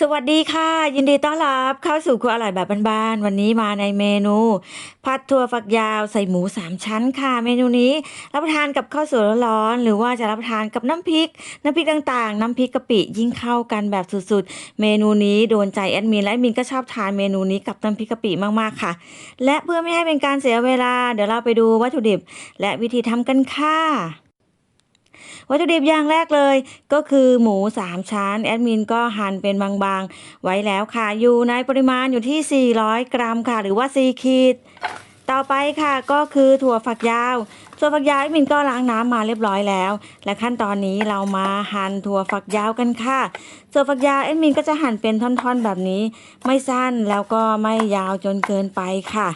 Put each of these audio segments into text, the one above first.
สวัสดีค่ะ ยินดีต้อนรับเข้าสู่ครัวอร่อยแบบบ้านๆวันนี้มาในเมนู ผัดถั่วฝักยาวใส่หมูสามชั้นค่ะ เมนูนี้รับประทานกับข้าวสวยร้อนๆหรือว่าจะรับประทานกับน้ำพริก น้ำพริกต่างๆ น้ำพริกกะปิยิ่งเข้ากันแบบสุดๆ เมนูนี้โดนใจแอดมินและมินก็ชอบทานเมนูนี้กับน้ำพริกกะปิมากๆค่ะ และเพื่อไม่ให้เป็นการเสียเวลา เดี๋ยวเราไปดูวัตถุดิบ และวิธีทำกันค่ะ วัตถุดิบอย่างแรกเลย ก็คือหมู 3 ชั้น แอดมินก็หั่นเป็นบางๆ ไว้แล้วค่ะ อยู่ในปริมาณอยู่ที่ 400 กรัมค่ะ หรือว่า 4 ขีด ต่อไปค่ะก็คือถั่วฝักยาว ถั่วฝักยาวแอดมินก็ล้างน้ำมาเรียบร้อยแล้ว และขั้นตอนนี้เรามาหั่นถั่วฝักยาวกันค่ะ ถั่วฝักยาวแอดมินก็จะหั่นเป็นท่อนๆแบบนี้ ไม่สั้นแล้วก็ไม่ยาวจนเกินไปค่ะ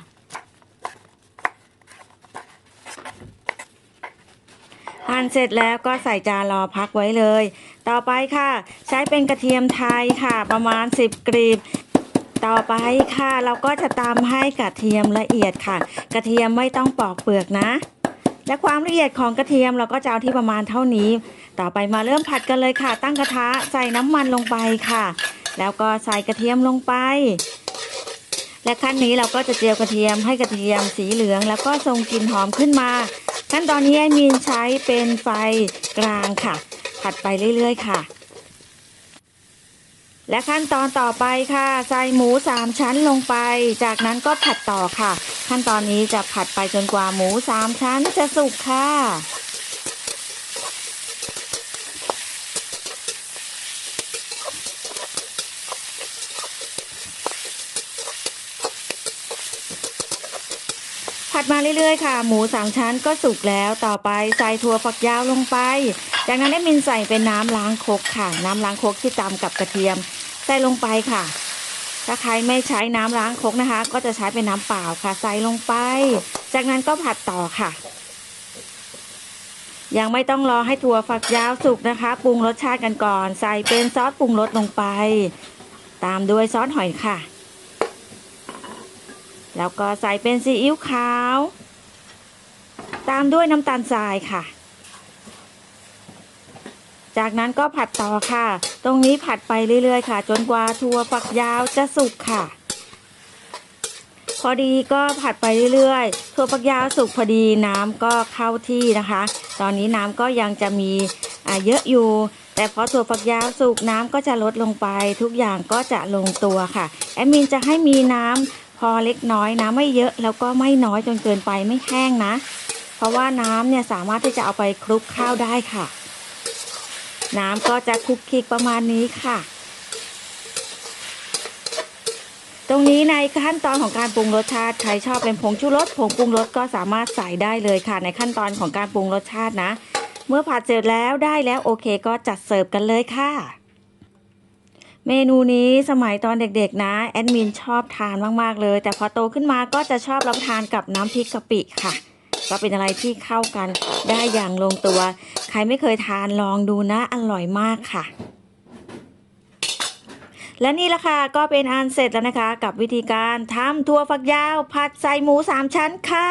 หั่นเสร็จแล้วก็ใส่จานรอพักไว้เลย ต่อไปค่ะ ใช้เป็นกระเทียมไทยค่ะ ประมาณ 10 กรีบต่อไปค่ะ เราก็จะตำให้กระเทียมละเอียดค่ะ กระเทียมไม่ต้องปอกเปลือกนะ และความละเอียดของกระเทียมเราก็จะเอาที่ประมาณเท่านี้ ต่อไปมาเริ่มผัดกันเลยค่ะ ตั้งกระทะใส่น้ำมันลงไปค่ะ แล้วก็ใส่กระเทียมลงไป และขั้นนี้เราก็จะเจียวกระเทียมให้กระเทียมสีเหลือง แล้วก็ทรงกลิ่นหอมขึ้นมา ขั้นตอนนี้ไอมีนใช้เป็นไฟกลางค่ะ ผัดไปเรื่อย ๆ ค่ะ และขั้นตอนต่อไปค่ะ ใส่หมูสามชั้นลงไป จากนั้นก็ผัดต่อค่ะ ขั้นตอนนี้จะผัดไปจนกว่าหมูสามชั้นจะสุกค่ะ ผัดมาเรื่อยๆค่ะ หมูสามชั้นก็สุกแล้วต่อไปใส่ถั่วฝักยาวลงไป จากนั้นได้มินใส่เป็นน้ำล้างครกค่ะ น้ำล้างครกที่ตำกับกระเทียมใส่ลงไปค่ะ ถ้าใครไม่ใช้น้ำล้างครกนะคะ ก็จะใช้เป็นน้ำเปล่าค่ะ ใส่ลงไป จากนั้นก็ผัดต่อค่ะ ยังไม่ต้องรอให้ถั่วฝักยาวสุกนะคะ ปรุงรสชาติกันก่อน ใส่เป็นซอสปรุงรสลงไป ตามด้วยซอสหอยค่ะ แล้วก็ใส่เป็นซีอิ๊วขาว ตามด้วยน้ำตาลทรายค่ะ จากนั้นก็ผัดต่อค่ะ ตรงนี้ผัดไปเรื่อยๆ ค่ะ จนกว่าถั่วฝักยาวจะสุกค่ะ พอดีก็ผัดไปเรื่อยๆถั่วฝักยาวสุกพอดีน้ำก็เข้าที่นะคะ ตอนนี้น้ำก็ยังจะมีเยอะอยู่แต่พอถั่วฝักยาวสุกน้ำก็จะลดลงไป ทุกอย่างก็จะลงตัวค่ะ แอดมินจะให้มีน้ำ พอเล็กน้อยนะไม่เยอะแล้วก็ไม่น้อยจนเกินไปไม่แห้งนะ เพราะว่าน้ำเนี่ยสามารถที่จะเอาไปคลุกข้าวได้ค่ะ น้ำก็จะคลุกคลิกประมาณนี้ค่ะ ตรงนี้ในขั้นตอนของการปรุงรสชาติใครชอบเป็นผงชูรสผงปรุงรสก็สามารถใส่ได้เลยค่ะ ในขั้นตอนของการปรุงรสชาตินะ เมื่อผัดเสร็จแล้วได้แล้วโอเคก็จัดเสิร์ฟกันเลยค่ะ เมนูนี้สมัยตอนเด็กๆนะแอดมินชอบทานมากๆเลย แต่พอโตขึ้นมาก็จะชอบรับทานกับน้ำพริกกะปิค่ะ ก็เป็นอะไรที่เข้ากันได้อย่างลงตัว ใครไม่เคยทานลองดูนะ อร่อยมากค่ะ และนี่ละค่ะก็เป็นอันเสร็จแล้วนะคะ กับวิธีการทำถั่วฝักยาว ผัดใส่หมูสามชั้นค่ะ